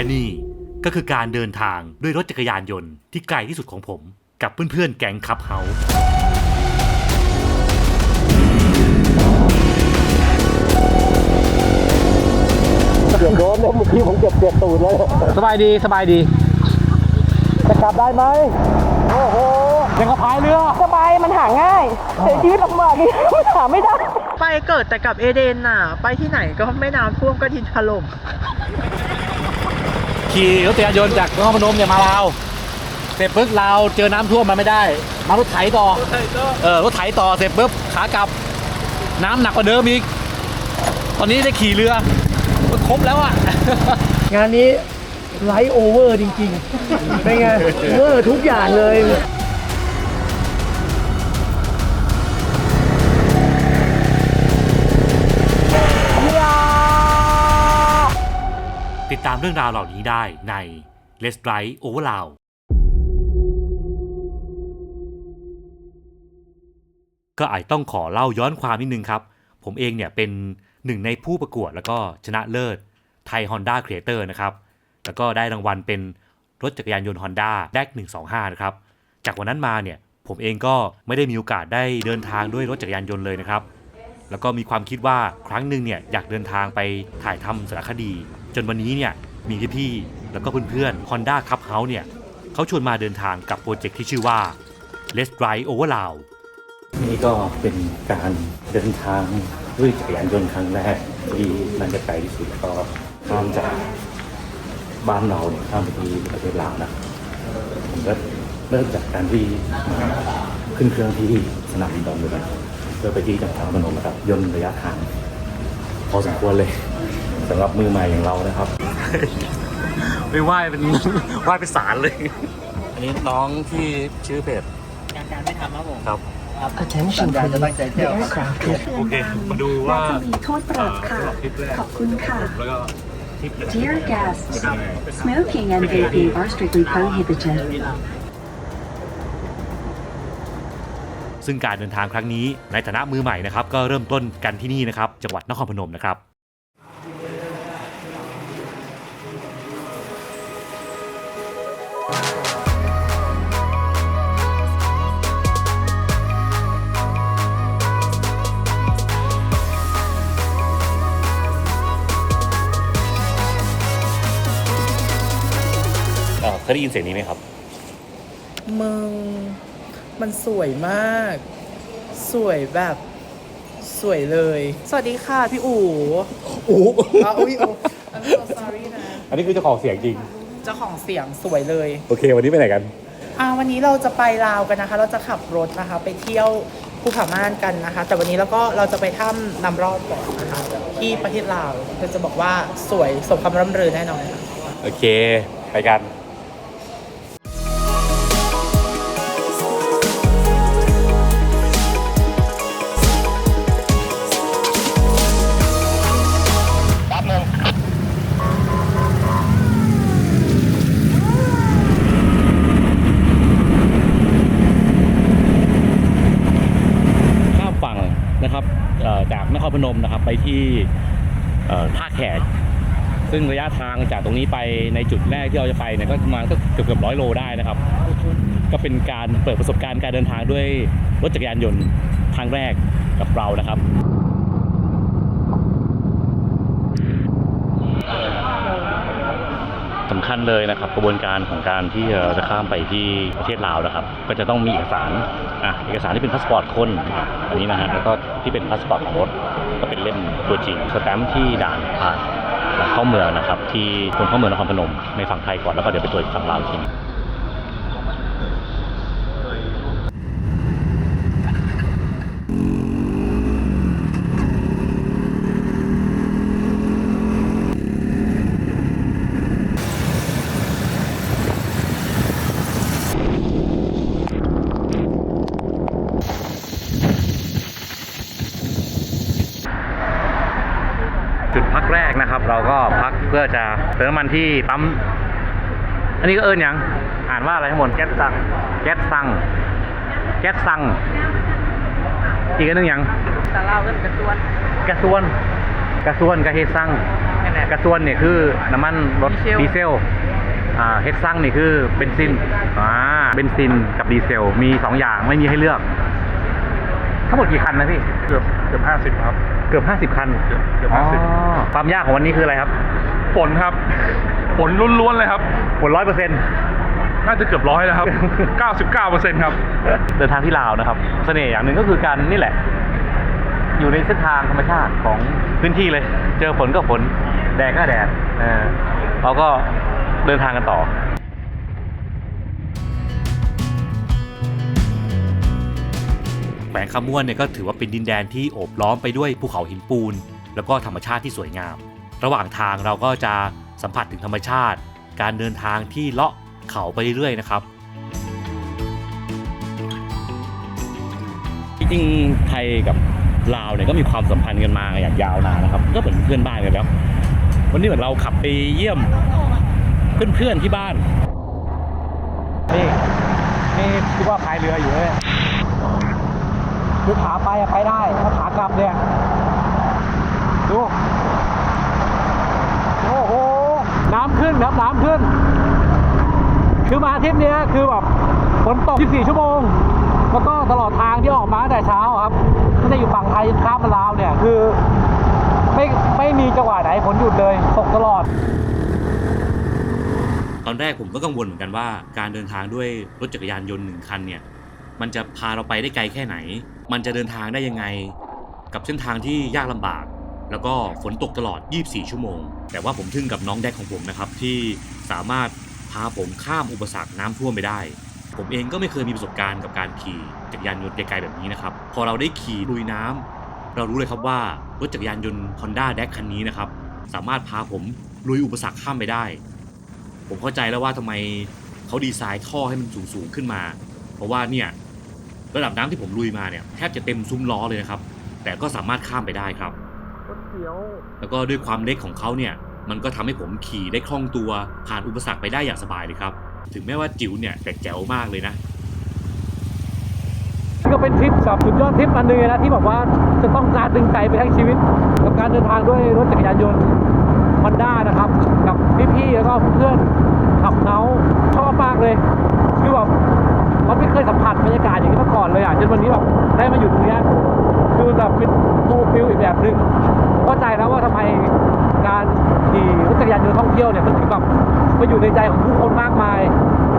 และนี่ก็คือการเดินทางด้วยรถจักรยานยนต์ที่ไกลที่สุดของผม กับเพื่อนๆแก๊งคับเฮาส์เกือบโดนแล้วเมื่อกี้ผมเกือบเกือบตูดแล้วสบายดีสบายดีจะกลับได้ไหมโอ้โหยังกระพายเรือสบายมันหาง่ายแต่ชีวิตลำบากนี่มันหาไม่ได้ ไปเกิดแต่กับเอเดนน่ะ ไปที่ไหนก็ไม่น้ำท่วมก็ดินถล่ม ขี่รถจักรยานยนต์จากนครพนมเนี่ยมาลาวเสร็จปุ๊บลาวเจอน้ำท่วมมาไม่ได้ มารถไถต่อ เออรถไถต่อเสร็จปุ๊บขากลับ น้ำหนักกว่าเดิมอีก ตอนนี้ได้ขี่เรือมันครบแล้วอะ งานนี้ไลท์โอเวอร์จริงๆ เป็นไงเวอร์ทุกอย่างเลย ติดตามเรื่องราวเหล่านี้ได้ใน Let's Drive Over l o u ก็อาจต้องขอเล่าย้อนความนิดนึงครับ ผมเองเนี่ยเป็นหนึ่งในผู้ประกวดแล้วก็ชนะเลิศไทย Honda Creator นะครับ แล้วก็ได้รางวัลเป็นรถจักรยานยนต์ Honda d a c 125 นะครับ จากวันนั้นมาเนี่ยผมเองก็ไม่ได้มีโอกาสได้เดินทางด้วยรถจักรยานยนต์เลยนะครับ แล้วก็มีความคิดว่าครั้งหนึ่งเนี่ยอยากเดินทางไปถ่ายทำสารคดี จนวันนี้เนี่ยมีพี่ๆแล้วก็เพื่อนๆ Honda Cup House เนี่ยเขาชวนมาเดินทางกับโปรเจกต์ที่ชื่อว่า Let's Drive Over l o u นี่ก็เป็นการเดินทางด้วยจักรยานยนต์ครั้งแรกที่น่าจะไกลที่สุดแล้วก็ข้ามจากบ้านเราเนี่ยข้ามไปที่ประเทศลาวนะผมก็เริ่มจากการที่ขึ้นเครื่องที่สนามบินดอนเมืองเพื่อไปที่จังหวัดนครพนมนะครับย่นระยะทางพอสมควรเลย สำหรับมือใหม่อย่างเรานะครับไม่ไหว้เป็นไหว้เป็นสารเลย อันนี้น้องที่ชื่อเพจการการไม่ทำครับผมครับ Attention please The aircraft is โอเค มาดูว่าน่าจะมีโทษปรับค่ะขอบคุณค่ะแล้วก็ทิป Dear guests Smoking and vaping are strictly prohibited ซึ่งการเดินทางครั้งนี้ในฐานะมือใหม่นะครับก็เริ่มต้นกันที่นี่นะครับจังหวัดนครพนมนะครับ ยได้ยินเสียงนี้ไหมครับ มึง มันสวยมาก สวยแบบ สวยเลย สวัสดีค่ะพี่อู๋อู๋อ๋ออุ้ยโอ้ I'm so sorry นะอันนี้คือเจ้าของเสียงจริง เจ้าของเสียงสวยเลย โอเค วันนี้ไปไหนกัน อ่าวันนี้เราจะไปลาวกันนะคะ เราจะขับรถนะคะ ไปเที่ยวภูผาม่านกันนะคะ แต่วันนี้เราก็เราจะไปถ้ำนำรอบก่อนนะคะ ที่ประเทศลาวเราจะบอกว่าสวยสมคำร่ำลือแน่นอนค่ะ โอเค ไปกัน พนมนะครับไปที่ท่าแขกซึ่งระยะทางจากตรงนี้ไปในจุดแรกที่เราจะไปเนี่ยก็ประมาณก็เกือบเกือบร้อยโลได้นะครับ ก็เป็นการเปิดประสบการณ์การเดินทางด้วยรถจักรยานยนต์ครั้งแรกกับเรานะครับสำคัญเลยนะครับกระบวนการของการที่เราจะข้ามไปที่ประเทศลาวนะครับ ก็จะต้องมีเอกสารอะเอกสารที่เป็นพาสปอร์ตคนอันนี้นะฮะแล้วก็ที่เป็นพาสปอร์ตของรถ ก็เป็นเล่มตัวจริงสแตมป์ที่ด่านผ่านเข้าเมืองนะครับ ที่คนเข้าเมืองนครพนมในฝั่งไทยก่อนแล้วก็เดี๋ยวไปตรวจฝั่งลาวทีพักแรกนะครับ เราก็ พักเพื่อจะเติมน้ำมันที่ปั๊ม อันนี้ก็เอิญยัง อ่านว่าอะไรทั้งหมดแก๊สซังแก๊สซังแก๊สซัง อีกอันหนึงยังแต่เราก็กระทรวงกระส่วนกระส่วนกระเฮซังแมกระส่วนเนี่ยคือน้ำมันรถดีเซลอ่าเฮดซังนี่คือเบนซินอ่าเบนซินกับดีเซล มีสองอย่างไม่มีให้เลือก ทั้งหมดกี่คันนะพี่ เกือบเกือบห้าสิบครับ เกือบ50คัน เกือบเกือบอ๋อ50ความยากของวันนี้คืออะไรครับ ฝนครับ ฝนล้วนๆเลยครับผลร้อยเปอร์เซ็นต์น่าจะเกือบร้อยแล้วครับ 99เปอร์เซ็นต์ครับ เดินทางที่ลาวนะครับ เสน่ห์อย่างหนึ่งก็คือการนี่แหละ อยู่ในเส้นทางธรรมชาติของพื้นที่เลย เจอฝนก็ฝน แดดก็แดดเออเราก็เดินทางกันต่อแขวงคำม่วนเนี่ยก็ถือว่าเป็นดินแดนที่โอบล้อมไปด้วยภูเขาหินปูน แล้วก็ธรรมชาติที่สวยงาม ระหว่างทางเราก็จะสัมผัสถึงธรรมชาติ การเดินทางที่เลาะเขาไปเรื่อยๆนะครับจริงๆไทยกับลาวเนี่ยก็มีความสัมพันธ์กันมาอย่างยาวนานนะครับ ก็เหมือนเพื่อนบ้านกันแล้ว วันนี้เหมือนเราขับไปเยี่ยมเพื่อนๆที่บ้านนี่นี่คิดว่าพายเรืออยู่เลยคือขาไปอะไปได้ถ้าขากลับเนี่ยดูโอ้โห น้ำขึ้นครับน้ำขึ้น คือมาทริปนี้คือแบบฝนตก 24 ชั่วโมง แล้วก็ตลอดทางที่ออกมาแต่เช้าครับตั้งแต่อยู่ฝั่งไทยข้ามมาลาวเนี่ยคือไม่ไม่มีจังหวะไหนฝนหยุดเลยตกตลอด ตอนแรกผมก็กังวลเหมือนกันว่า การเดินทางด้วยรถจักรยานยนต์หนึ่งคันเนี่ย มันจะพาเราไปได้ไกลแค่ไหน มันจะเดินทางได้ยังไง กับเส้นทางที่ยากลำบาก แล้วก็ฝนตกตลอด 24 ชั่วโมง แต่ว่าผมทึ่งกับน้องแดกของผมนะครับ ที่สามารถพาผมข้ามอุปสรรคน้ำท่วมไปได้ ผมเองก็ไม่เคยมีประสบการณ์กับการขี่จักรยานยนต์ไกลๆแบบนี้นะครับ พอเราได้ขี่ลุยน้ำเรารู้เลยครับว่ารถจักรยานยนต์ Honda d a คันนี้นะครับ สามารถพาผมลุยอุปสรรคข้ามไปได้ ผมเข้าใจแล้วว่าทำไมเขาดีไซน์ท่อให้มันสูงสูงๆขึ้นมา เพราะว่าเนี่ยระดับน้ำที่ผมลุยมาเนี่ยแทบจะเต็มซุ้มล้อเลยนะครับ แต่ก็สามารถข้ามไปได้ครับ แล้วก็ด้วยความเล็กของเขาเนี่ยมันก็ทำให้ผมขี่ได้คล่องตัวผ่านอุปสรรคไปได้อย่างสบายเลยครับ ถึงแม้ว่าจิ๋วเนี่ยแต่แจ๋วมากเลยนะ ก็เป็นทริปแบบสุดยอดทริปอันหนึงเลยนะที่แบบว่าจะต้องการดึงใจไปทั้งชีวิต กับการเดินทางด้วยรถจักรยานยนต์ฮอนด้านะครับ กับพี่ๆแล้วก็เพื่อนขับเนาชอบมากเลยคือแบบเราไม่เคยสัมผัสบรรยากาศอย่างนี้มาก่อนเลยอะจนวันนี้แบบได้มาอยู่ตรงเนี้ ยคือแบบเป็นฟูฟิลอีกแบบหนึ่งเข้าใจแล้วว่าทำไมการขี่รถจักรยานยนต์ท่องเที่ยวเนี่ยมันถึงแบบมาอยู่ในใจของผู้คนมากมาย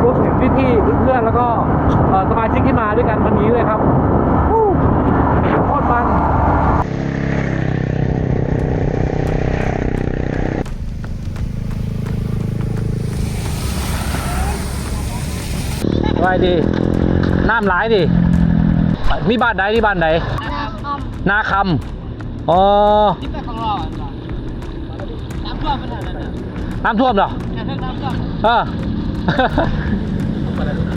รวมถึงพี่ๆเพื่อนๆแล้วก็สมาชิกที่มาด้วยกันวันนี้เลยครับโคตรมันไว้ดีน้ำหลายดิมีบ้านใดที่บ้านใด นาคำอ๋อน้ำท่วมน้ำท่วมเหรอเออ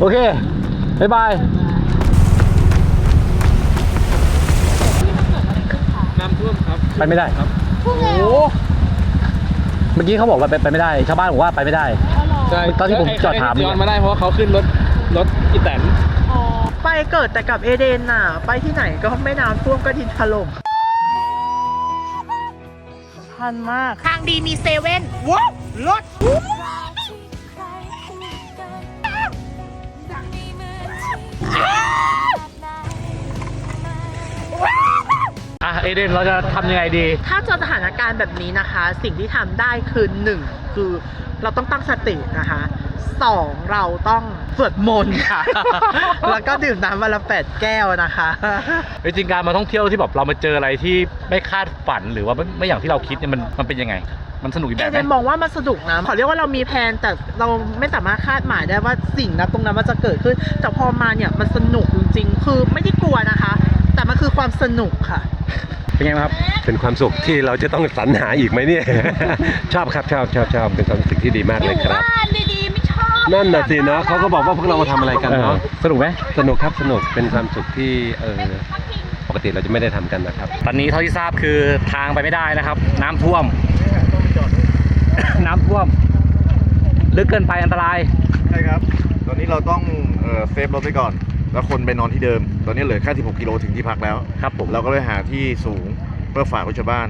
โอเคบ๊ายบายน้ำท่วมครับไปไม่ได้ครับโอ้เมื่อกี้เขาบอกว่าไปไปไม่ได้ ชาวบ้านบอกว่าไปไม่ได้ ใช่ตอนที่ผมจอดถามย้อนมาได้เพราะว่าเขาขึ้นรถรถอีแตนไป เกิดแต่กับเอเดนน่ะ ไปที่ไหนก็ไม่น้ำท่วมก็ดินถล่มทันมาก ทางดีมีเซเว่นว้าวรถอะเอเดนเราจะทำยังไงดี ถ้าเจอสถานการณ์แบบนี้นะคะ สิ่งที่ทำได้คือหนึ่งคือเราต้องตั้งสตินะคะ สองเราต้องสวดมนต์ค่ะ แล้วก็ดื่มน้ำวันละแปดแก้วนะคะ จริงๆการมาท่องเที่ยวที่แบบเรามาเจออะไรที่ไม่คาดฝันหรือว่าไม่ไม่อย่างที่เราคิดเนี่ยมันมันเป็นยังไง มันสนุกอีกเอแบบไหเดมนมองว่ามันสนุกนะขอเรียกว่าเรามีแผนแต่เราไม่สามารถคาดหมายได้ว่าสิ่งนั้นตรงนั้นมันจะเกิดขึ้น แต่พอมาเนี่ยมันสนุกจริงๆ คือไม่ได้กลัวนะคะ แต่มันคือความสนุกค่ะ เป็นไงบ้างครับ เป็นความสุขที่เราจะต้องสรรหาอีกไหมเนี่ย ชอบครับชอบชอบชอบเป็นความรู้สึกที่ดีมากเลยครับ บ้านดีๆ ไม่ชอบ นั่นน่ะสิเนาะเขาก็บอกว่าพวกเรามาทำอะไรกันเนาะ สนุกไหมสนุกครับสนุกเป็นความสุขที่เออปกติเราจะไม่ได้ทำกันนะครับ ตอนนี้เท่าที่ทราบคือทางไปไม่ได้นะครับ น้ำท่วม น้ำท่วม ลึกเกินไปอันตราย ใช่ครับ ตอนนี้เราต้องเอ่อเซฟรถไว้ก่อน แล้วคนไปนอนที่เดิม ตอนนี้เหลือแค่ 16 กิโลถึงที่พักแล้ว ครับผม เราก็เลยหาที่สูงเพื่อฝากไว้ชาวบ้าน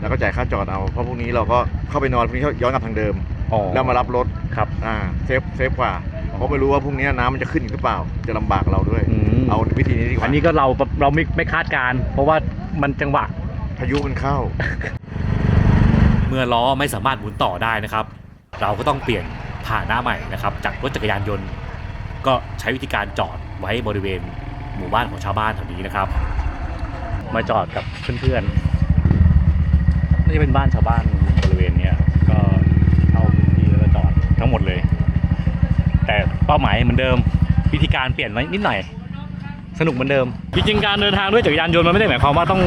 แล้วก็จ่ายค่าจอดเอา เพราะพวกนี้เราก็เข้าไปนอนพวกนี้ย้อนกลับทางเดิม อ๋อแล้วมารับรถครับอ่าเซฟเซฟกว่าเพราะไม่รู้ว่าพรุ่งนี้น้ำมันจะขึ้นอีกหรือเปล่า จะลำบากเราด้วย อืม เอาวิธีนี้ดีกว่าอันนี้ก็เราเราไม่ไม่คาดการณ์เพราะว่ามันจังหวะ พายุมันเข้า เมื่อล้อไม่สามารถหมุนต่อได้นะครับ เราก็ต้องเปลี่ยนผ่าหน้าใหม่นะครับ จากรถจักรยานยนต์ ก็ใช้วิธีการจอดไว้บริเวณหมู่บ้านของชาวบ้านแถวนี้นะครับ มาจอดกับเพื่อนๆน่าจะเป็นบ้านชาวบ้านบริเวณเนี้ยก็เข้าพื้นที่แล้วก็จอดทั้ง หมดเลย แต่เป้าหมายเหมือนเดิม วิธีการเปลี่ยนไว้นิดหน่อย สนุกเหมือนเดิม จริงๆการเดินทางด้วยจักรยานยนต์มันไม่ได้หมายความว่าต้อง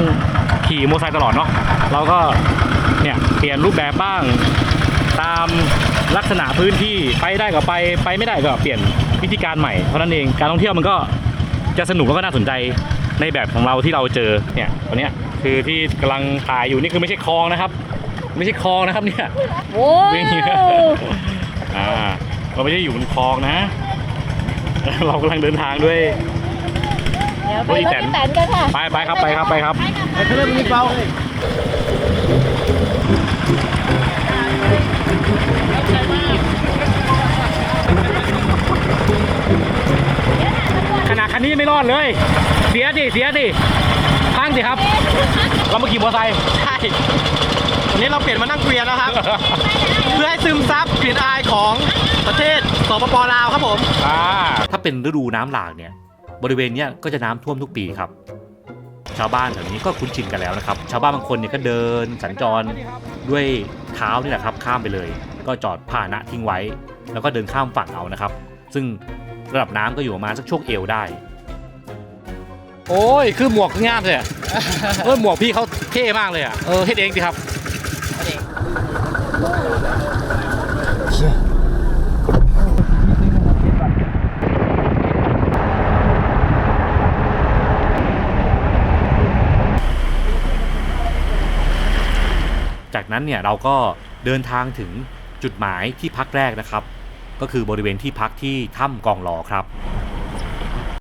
ขี่มอเตอร์ไซค์ตลอดเนาะเราก็เนี่ยเปลี่ยนรูปแบบบ้างตามลักษณะพื้นที่ไปได้ก็ไปไปไม่ได้ก็เปลี่ยนวิธีการใหม่เท่านั้นเองการท่องเที่ยวมันก็จะสนุกแล้วก็น่าสนใจในแบบของเราที่เราเจอเนี่ยวันเนี้ยคือที่กำลังถ่ายอยู่นี่คือไม่ใช่คลองนะครับ ไม่ใช่คลองนะครับเนี่ยโอ้นี่ อ่าเราไม่ได้อยู่บนคลองนะ เรากำลังเดินทางด้วย เดี๋ยวไปโอ้ยรถแตนพี่แตนกันค่ะไปไปครับไปครับไปครับเริ่มมีเบาขนาดคันนี้ไม่รอดเลย เสียสิเสียสิพังสิครับ เรามาขี่มอเตอร์ไซค์ใช่วั นนี้เราเปลี่ยนมานั่งเกวียนแล้วครับ เพื่อให้ซึมซับกลิ่นอายของประเทศสปปลาวครับผมอ่าถ้าเป็นฤดูน้ำหลากเนี่ย บริเวณเนี้ยก็จะน้ำท่วมทุกปีครับ ชาวบ้านแถวนี้ก็คุ้นชินกันแล้วนะครับ ชาวบ้านบางคนเนี่ยก็เดินสัญจรด้วยเท้านี่แหละครับ ข้ามไปเลย ก็จอดผ่าหนะทิ้งไว้ แล้วก็เดินข้ามฝั่งเอานะครับ ซึ่งระดับน้ำก็อยู่ประมาณสักช่วงเอวได้ โอ้ย คือหมวกงามเลยอะ เออหมวกพี่เขาเท่มากเลยอะ เออเฮ็ดเองสิครับ จาก นั้นเนี่ยเราก็เดินทางถึงจุดหมายที่พักแรกนะครับ ก็คือบริเวณที่พักที่ถ้ำกองลอครับ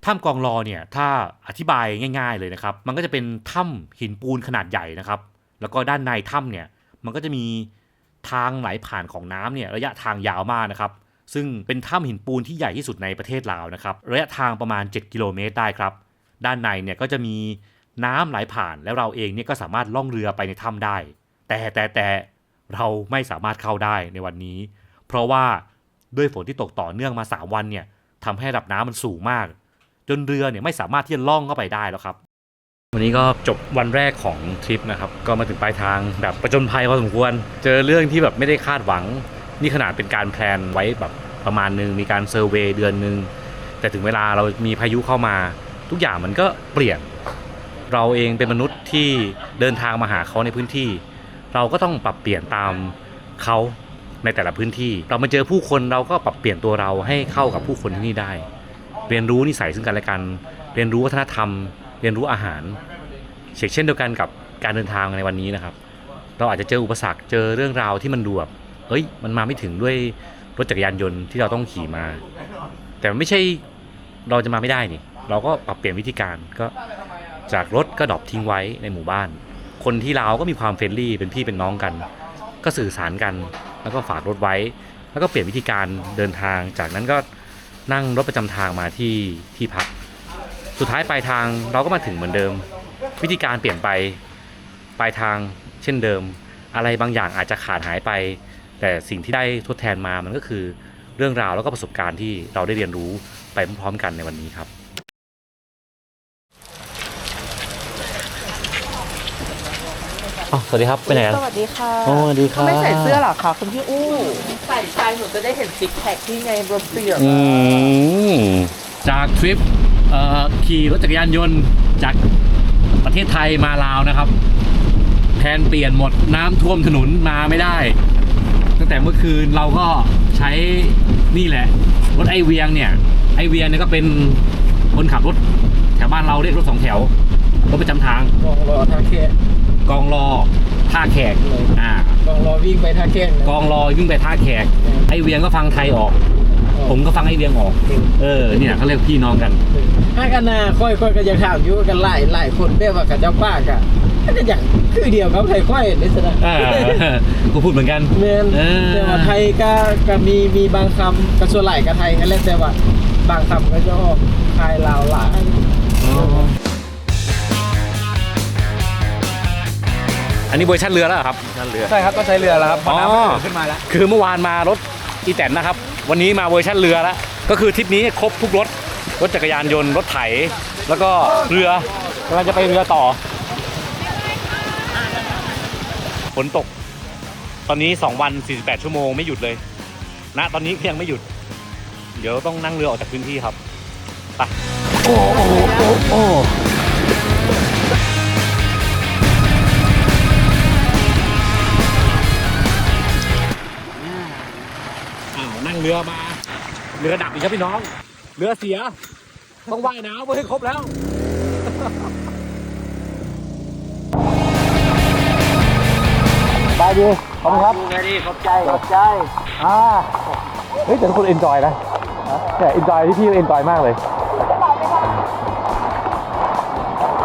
ถ้ำกองลอเนี่ยถ้าอธิบายง่าย ๆเลยนะครับ มันก็จะเป็นถ้ำหินปูนขนาดใหญ่นะครับ แล้วก็ด้านในถ้ำเนี่ยมันก็จะมีทางไหลผ่านของน้ำเนี่ยระยะทางยาวมากนะครับ ซึ่งเป็นถ้ำหินปูนที่ใหญ่ที่สุดในประเทศลาวนะครับ ระยะทางประมาณ 7 กิโลเมตรได้ครับ ด้านในเนี่ยก็จะมีน้ำไหลผ่านแล้วเราเองเนี่ยก็สามารถล่องเรือไปในถ้ำได้ แต่แต่แต่เราไม่สามารถเข้าได้ในวันนี้ เพราะว่าด้วยฝนที่ตกต่อเนื่องมา 3 วันเนี่ยทำให้ระดับน้ำมันสูงมาก จนเรือเนี่ยไม่สามารถที่จะล่องเข้าไปได้แล้วครับ วันนี้ก็จบวันแรกของทริปนะครับ ก็มาถึงปลายทางแบบประจนภัยพอสมควร เจอเรื่องที่แบบไม่ได้คาดหวัง นี่ขนาดเป็นการแพลนไว้แบบประมาณหนึง มีการเซอร์เวย์เดือนหนึ่งแต่ถึงเวลาเรามีพายุเข้ามา ทุกอย่างมันก็เปลี่ยน เราเองเป็นมนุษย์ที่เดินทางมาหาเขาในพื้นที่ เราก็ต้องปรับเปลี่ยนตามเขาในแต่ละพื้นที่ เรามาเจอผู้คนเราก็ปรับเปลี่ยนตัวเราให้เข้ากับผู้คนที่นี่ได้ เรียนรู้นิสัยซึ่งกันและกัน เรียนรู้วัฒนธรรม เรียนรู้อาหารเช่นเช่นเดียวกันกับการเดินทางในวันนี้นะครับ เราอาจจะเจออุปสรรคเจอเรื่องราวที่มันดูแบบเฮ้ย มันมาไม่ถึงด้วยรถจักรยานยนต์ที่เราต้องขี่มา แต่ไม่ใช่เราจะมาไม่ได้นี่ เราก็ปรับเปลี่ยนวิธีการก็จากรถก็ดรอปทิ้งไว้ในหมู่บ้าน คนที่ลาวก็มีความเฟรนลี่เป็นพี่เป็นน้องกัน ก็สื่อสารกัน แล้วก็ฝากรถไว้ แล้วก็เปลี่ยนวิธีการเดินทาง จากนั้นก็นั่งรถประจำทางมาที่ที่พัก สุดท้ายปลายทางเราก็มาถึงเหมือนเดิม วิธีการเปลี่ยนไปปลายทางเช่นเดิม อะไรบางอย่างอาจจะขาดหายไป แต่สิ่งที่ได้ทดแทนมามันก็คือเรื่องราวแล้วก็ประสบการณ์ที่เราได้เรียนรู้ไปพร้อมๆกันในวันนี้ครับ อ๋อสวัสดีครับไปไหนกันสวัสดีค่ะโอ้สวัสดีครับไม่ใส่เสื้อเหรอคะคุณพี่อู้ใส่ไปหนูจะได้เห็นซิกแพคที่ไงรถเปียกอืมจากทริปเอ่อขี่รถจักรยานยนต์จากประเทศไทยมาลาวนะครับแผนเปลี่ยนหมดน้ำท่วมถนนมาไม่ได้ ตั้งแต่เมื่อคืนเราก็ใช้นี่แหละรถไอเวียงเนี่ยไอเวียงเนี่ยก็เป็นคนขับรถแถวบ้านเราเรียกรถสองแถวรถประจำทางกองรอท่าแค่ กองรอท่าแขกอ่ากองรอวิ่งไปท่าแค่กองรอวิ่งไปท่าแขกไอเวียงก็ฟังไทยออก ผมก็ฟังไอเวียงออก เออเนี่ยเขาเรียกพี่น้องกันถ้ากันนาค่อยๆก็จะถามอยู่กันหลายหลายคนได้ว่ากับเจ้าป้ากะก็อย่างคือเดียวกับไทยค่อยในสนามอ่ากูพูดเหมือนกันเมนเออแต่ว่าไทยก็ก็มีมีบางคำกระส่วนไหลกับไทยกันแล้วแต่ว่าบางคำก็จะออกคลายลาวหลาย อันนี้เวอร์ชันเรือแล้วเหรอครับชันเรือ ใช่ครับก็ใช้เรือแล้วครับอ๋อขึ้นมาแล้ว คือเมื่อวานมารถอีแตนนะครับ วันนี้มาเวอร์ชันเรือแล้ว ก็คือทริปนี้ครบทุกรถ รถจักรยานยนต์ รถไถ แล้วก็เรือกำลังจะไปเรือต่อ ฝนตก ตอนนี้ 2 วัน 48 ชั่วโมงไม่หยุดเลย ณ ตอนนี้ก็ยังไม่หยุด เดี๋ยวต้องนั่งเรือออกจากพื้นที่ครับ ไป โอ้โอ้โอ้โอ้ เรือมา เรือดับอีกครับพี่น้อง เรือเสีย ต้องว่ายน้ำเพื่อให้ครบแล้วไปดีขอบคุณครับไปดีขอบใจขอบใจอ่าเฮ้ยแต่ทุกคนเอนจอยนะแต่เอนจอยที่พี่เอนจอยมากเลย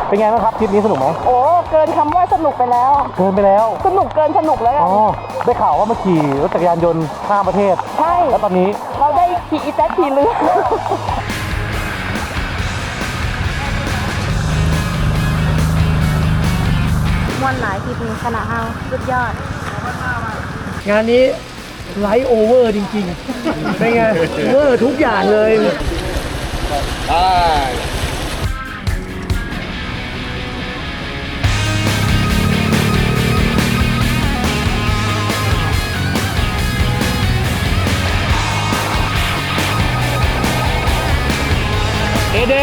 เป็นไงบ้างครับทริปนี้สนุกไหมโอ้เกินคำว่าสนุกไปแล้ว เกินไปแล้ว สนุกเกินสนุกแล้วกัอ๋นอได้ข่าวว่ามาขี่รถจักรยานยนต์ข้ามประเทศ ใช่ แล้วตอนนี้เราได้ขี่อีแท็กขี่เรือ มวนหลายทีนี้ขนาดเฮาสุดยอด งานนี้ไลท์โอเวอร์จริงๆ เป็นไง เวอร์ทุกอย่างเลยเอ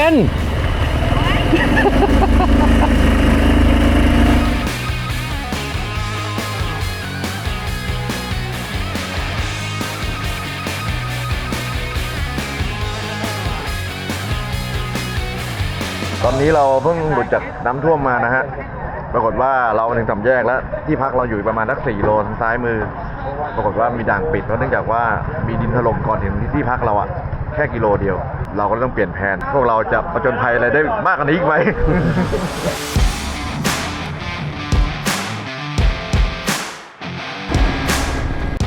เดนตอนนี้เราเพิ่งหลุดจากน้ำท่วมมานะฮะ ปรากฏว่าเราถึงสามแยกแล้ว ที่พักเราอยู่ประมาณสักสี่โลทางซ้ายมือ ปรากฏว่ามีด่านปิดเพราะเนื่องจากว่ามีดินถล่มก่อนถึงที่พักเราอะแค่กิโลเดียว เราก็ต้องเปลี่ยนแผน พวกเราจะประจนภัยอะไรได้มากกว่านี้อีกไหม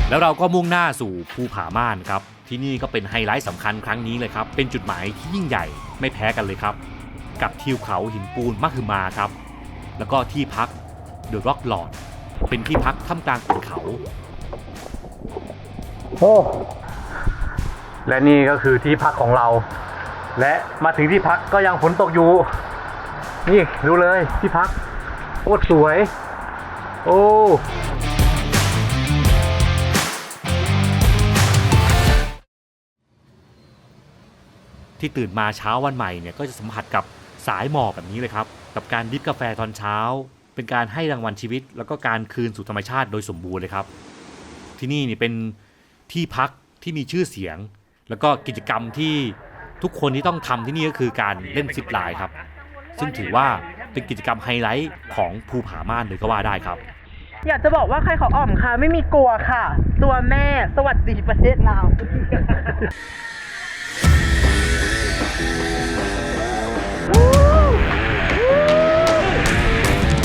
แล้วเราก็มุ่งหน้าสู่ภูผาม่านครับ ที่นี่ก็เป็นไฮไลท์สำคัญครั้งนี้เลยครับ เป็นจุดหมายที่ยิ่งใหญ่ไม่แพ้กันเลยครับ กับทิวเขาหินปูนมะคือมาครับ แล้วก็ที่พักเดอะร็อกหลอด เป็นที่พักท่ามกลางขุนเขา โอ้ และนี่ก็คือที่พักของเรา และมาถึงที่พักก็ยังฝนตกอยู่ นี่ดูเลยที่พักโคตรสวย โอ้ที่ตื่นมาเช้าวันใหม่เนี่ยก็จะสัมผัสกับสายหมอกแบบนี้เลยครับ กับการดิบกาแฟตอนเช้า เป็นการให้รางวัลชีวิต แล้วก็การคืนสู่ธรรมชาติโดยสมบูรณ์เลยครับ ที่นี่นี่เป็นที่พักที่มีชื่อเสียง แล้วก็กิจกรรมที่ทุกคนที่ต้องทำที่นี่ก็คือการเล่นซิปไลน์ครับ ซึ่งถือว่าเป็นกิจกรรมไฮไลท์ของภูผาม่านเลยก็ว่าได้ครับ อยากจะบอกว่าใครเขาอ่อมค่ะ ไม่มีกลัวค่ะ ตัวแม่สวัสดีประเทศลาว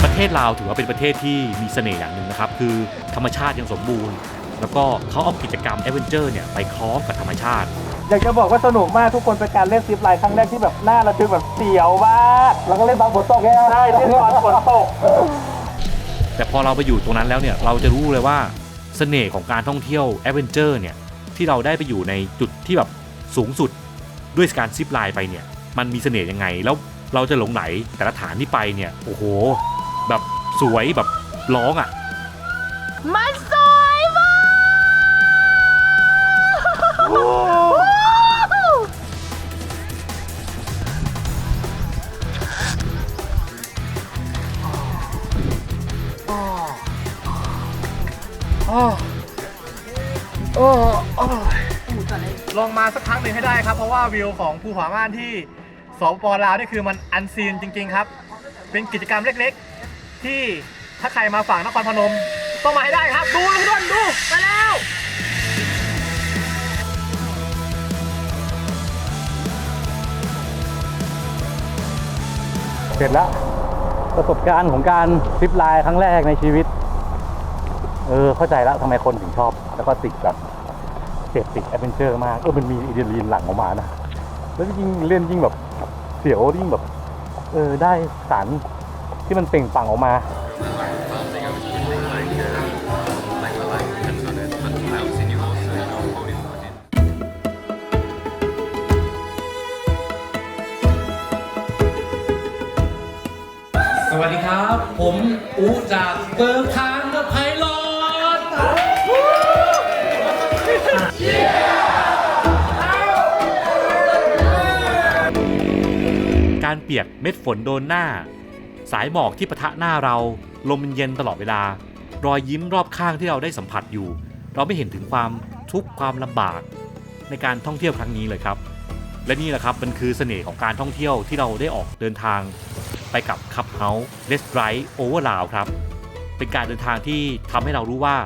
ประเทศลาวถือว่าเป็นประเทศที่มีเสน่ห์อย่างหนึ่งนะครับ คือธรรมชาติยังสมบูรณ์ แล้วก็เขาเอากิจกรรมแอดเวนเจอร์เนี่ยไปคล้องกับธรรมชาติ อยากจะบอกว่าสนุกมากทุกคนเป็นการเล่นซิปไลน์ครั้งแรกที่แบบหน้าระทึกแบบเสียวมากแล้วก็เล่นบางฝนตกใช่ไหมใช่เล่นตอนฝนตกแต่พอเราไปอยู่ตรงนั้นแล้วเนี่ยเราจะรู้เลยว่าเสน่ห์ของการท่องเที่ยวแอดเวนเจอร์เนี่ยที่เราได้ไปอยู่ในจุดที่แบบสูงสุดด้วยการซิปไลน์ไปเนี่ยมันมีเสน่ห์ยังไงแล้วเราจะหลงไหลแต่ละฐานที่ไปเนี่ยโอ้โห แบบสวยแบบร้องอะ มันส ครับ เพราะว่าวิวของภูผาม่านที่สปปลาวนี่คือมันอันซีนจริง ๆ ครับ เป็นกิจกรรมเล็กๆ ที่ถ้าใครมาฝั่งนครพนม ต้องมาให้ได้ครับ ดูทุกคนดูไปแล้วเสร็จแล้วประสบการณ์ของการทริปไลน์ครั้งแรกในชีวิต เออเข้าใจแล้วทำไมคนถึงชอบ แล้วก็ติดแบบ เสพติดแอดเวนเจอร์มากเออมันมีอะดรีนาลีนหลั่งออกมานะแล้วยิ่งเล่นยิ่งแบบเสียวยิ่งแบบ เออได้สารที่มันเปล่งปลั่งออกมาสวัสดีครับ ผมอูจากเบิร์ทางเดอะไพลอ การเปียกเม็ดฝนโดนหน้า สายหมอกที่ปะทะหน้าเรา ลมเย็นตลอดเวลา รอยยิ้มรอบข้างที่เราได้สัมผัสอยู่ เราไม่เห็นถึงความทุกข์ความลำบาก ในการท่องเที่ยวครั้งนี้เลยครับ และนี่แหละครับมันคือเสน่ห์ของการท่องเที่ยวที่เราได้ออกเดินทาง ไปกับคับเฮาส์เลสไรท์โอเวอร์ลาวครับ เป็นการเดินทางที่ทำให้เรารู้ว่า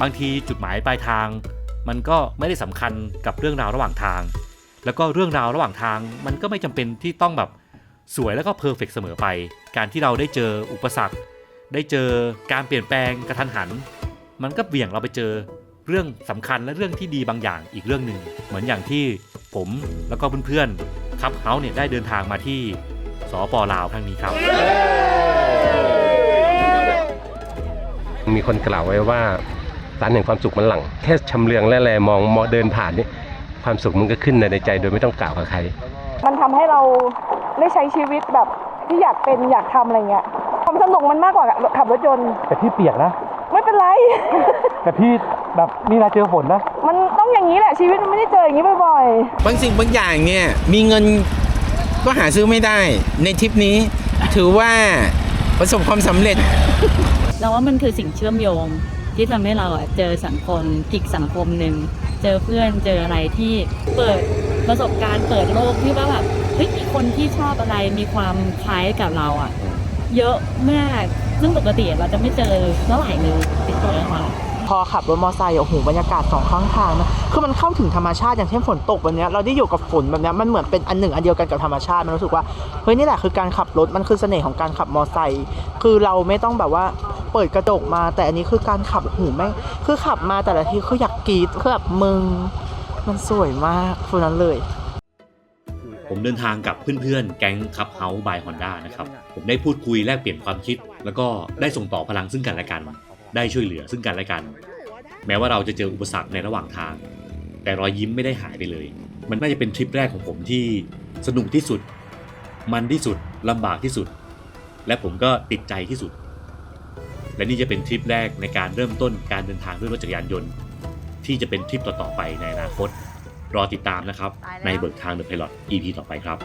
บางทีจุดหมายปลายทาง มันก็ไม่ได้สำคัญกับเรื่องราวระหว่างทาง แล้วก็เรื่องราวระหว่างทาง มันก็ไม่จำเป็นที่ต้องแบบสวยแล้วก็เพอร์เฟกเสมอไป การที่เราได้เจออุปสรรค ได้เจอการเปลี่ยนแปลงกระทันหัน มันก็เบี่ยงเราไปเจอเรื่องสำคัญและเรื่องที่ดีบางอย่างอีกเรื่องหนึ่งเหมือนอย่างที่ผมแล้วก็เพื่อนๆคับเฮาเนี่ยได้เดินทางมาที่สปลาวครั้งนี้ครับ มีคนกล่าวไว้ว่า สารแห่งความสุขมันหลังแค่ชำเลืองและแลมองมองเดินผ่านนี่ความสุขมันก็ขึ้นในใจโดยไม่ต้องกล่าวกับใคร มันทำให้เราได้ใช้ชีวิตแบบที่อยากเป็นอยากทำอะไรเงี้ยความสนุกมันมากกว่าขับรถยนต์แต่พี่เปียกนะ ไม่เป็นไร แต่พี่แบบนี่นะเจอฝนนะ มันต้องอย่างนี้แหละชีวิตมันไม่ได้เจออย่างนี้บ่อยบางสิ่งบางอย่างเนี่ยมีเงินก็หาซื้อไม่ได้ในทริปนี้ถือว่าประสบความสำเร็จ เราว่ามันคือสิ่งเชื่อมโยง ที่ทำให้เราเจอสังคมอีกสังคมหนึ่งเจอเพื่อนเจออะไรที่เปิดประสบการณ์เปิดโลกที่ว่าแบบเฮ้ยมีคนที่ชอบอะไรมีความคล้ายกับเราอะ เยอะมากซึ่งปกติเราจะไม่เจอเท่าไหร่เลยติดตัวมา พอขับรถมอเตอร์ไซค์โอ้โหบรรยากาศสองข้างทางนะคือมันเข้าถึงธรรมชาติอย่างเช่นฝนตกแบบนี้เราได้อยู่กับฝนแบบนี้มันเหมือนเป็นอันหนึ่งอันเดียวกันกับธรรมชาติมันรู้สึกว่าเฮ้ยนี่แหละคือการขับรถมันคือเสน่ห์ของการขับมอเตอร์ไซค์คือเราไม่ต้องแบบว่าเปิดกระจกมา แต่อันนี้คือการขับหูแม่งคือขับมาแต่ละทีคืออยากกรีดคือแบบมึงมันสวยมากฟิลนั้นเลย ผมเดินทางกับเพื่อนๆ แก๊งคับเฮาส์บายฮอนด้านะครับ ผมได้พูดคุยแลกเปลี่ยนความคิด แล้วก็ได้ส่งต่อพลังซึ่งกันและกัน ได้ช่วยเหลือซึ่งกันและกัน แม้ว่าเราจะเจออุปสรรคในระหว่างทาง แต่รอยยิ้มไม่ได้หายไปเลย มันน่าจะเป็นทริปแรกของผมที่สนุกที่สุด มันที่สุดลำบากที่สุด และผมก็ติดใจที่สุด และนี่จะเป็นทริปแรกในการเริ่มต้นการเดินทางด้วยรถจักรยานยนต์ ที่จะเป็นทริปต่อๆไปในอนาคต รอติดตามนะครับ ในเบิกทางเดอะไพลอต EP ต่อไปครับ